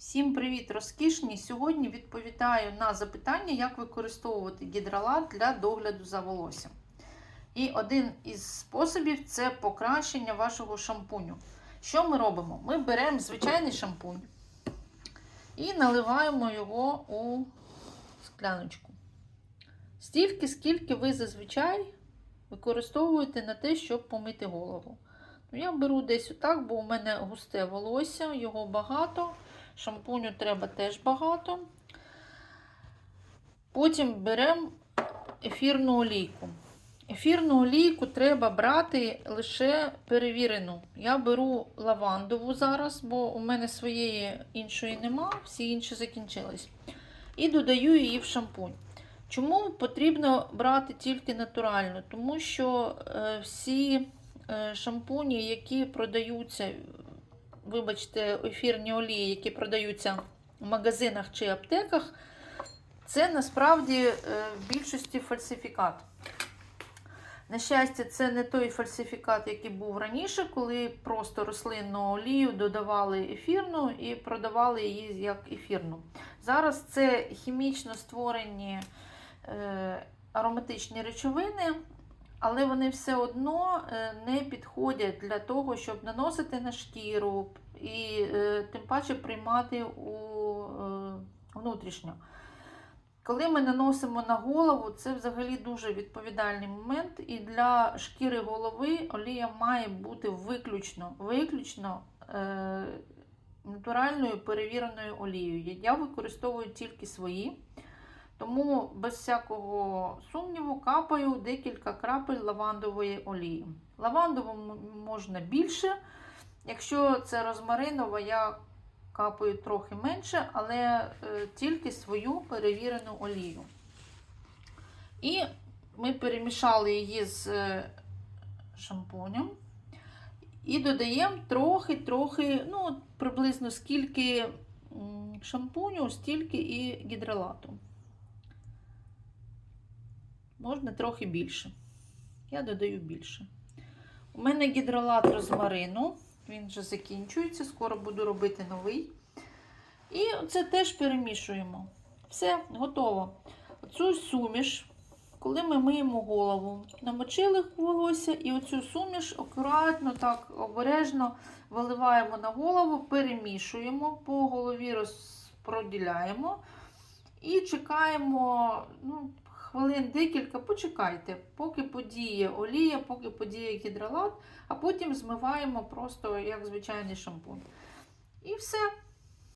Всім привіт, розкішні! Сьогодні відповідаю на запитання, як використовувати гідролат для догляду за волоссям. І один із способів це покращення вашого шампуню. Що ми робимо? Ми беремо звичайний шампунь і наливаємо його у скляночку. Стільки, скільки ви зазвичай використовуєте на те, щоб помити голову. Ну, Я беру десь отак, бо у мене густе волосся, його багато. Шампуню треба теж багато. Потім беремо ефірну олійку. Ефірну олійку треба брати лише перевірену. Я беру лавандову зараз, бо у мене своєї іншої нема, всі інші закінчились. І додаю її в шампунь. Чому потрібно брати тільки натуральну? Тому що е, всі е, шампуні, які продаються вибачте, ефірні олії, які продаються в магазинах чи аптеках, це насправді е, в більшості фальсифікат. На щастя, це не той фальсифікат, який був раніше, коли просто рослинну олію додавали ефірну і продавали її як ефірну. Зараз це хімічно створені е, ароматичні речовини, але вони все одно е, не підходять для того, щоб наносити на шкіру і е, тим паче приймати у е, внутрішньо. Коли ми наносимо на голову, це взагалі дуже відповідальний момент, і для шкіри голови олія має бути виключно, виключно е, натуральною перевіреною олією. Я використовую тільки свої. Тому без всякого сумніву капаю декілька крапель лавандової олії. Лавандову можна більше. Якщо це розмаринова, я капаю трохи менше, але е, тільки свою перевірену олію. І ми перемішали її з е, шампунем. І додаємо трохи-трохи, ну, приблизно скільки шампуню, стільки і гідролату. Можна трохи більше. Я додаю більше. У мене гідролат розмарину, він вже закінчується, скоро буду робити новий. І це теж перемішуємо. Все, готово. Оцю суміш, коли ми миємо голову, намочили волосся, і оцю суміш акуратно, так обережно виливаємо на голову, перемішуємо, по голові розпроділяємо і чекаємо. ну, хвилин декілька почекайте, поки подіє олія, поки подіє гідролат, а потім змиваємо просто як звичайний шампунь. І все.